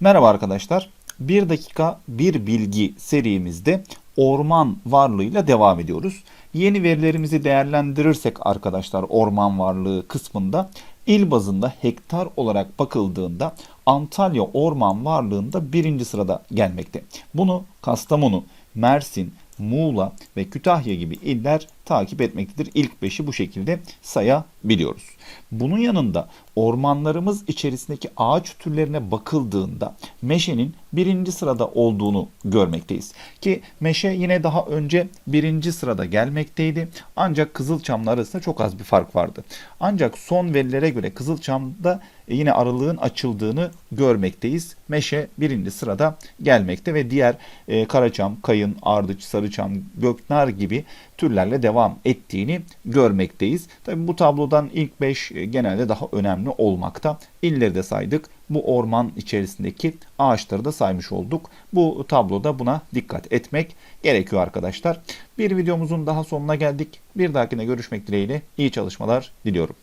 Merhaba arkadaşlar. 1 dakika 1 bilgi serimizde orman varlığıyla devam ediyoruz. Yeni verilerimizi değerlendirirsek arkadaşlar orman varlığı kısmında il bazında hektar olarak bakıldığında Antalya orman varlığında birinci sırada gelmekte. Bunu Kastamonu, Mersin, Muğla ve Kütahya gibi iller takip etmektedir. İlk beşi bu şekilde sayabiliyoruz. Bunun yanında ormanlarımız içerisindeki ağaç türlerine bakıldığında meşenin birinci sırada olduğunu görmekteyiz. Ki meşe yine daha önce birinci sırada gelmekteydi. Ancak Kızılçam'la arasında çok az bir fark vardı. Ancak son verilere göre Kızılçam'da yine aralığın açıldığını görmekteyiz. Meşe birinci sırada gelmekte ve diğer e, Karaçam, Kayın, Ardıç, Sarıçam, Göknar gibi türlerle devam ettiğini görmekteyiz. Tabi bu tablodan ilk 5 genelde daha önemli olmakta. İlleri de saydık. Bu orman içerisindeki ağaçları da saymış olduk. Bu tabloda buna dikkat etmek gerekiyor arkadaşlar. Bir videomuzun daha sonuna geldik. Bir dahakine görüşmek dileğiyle iyi çalışmalar diliyorum.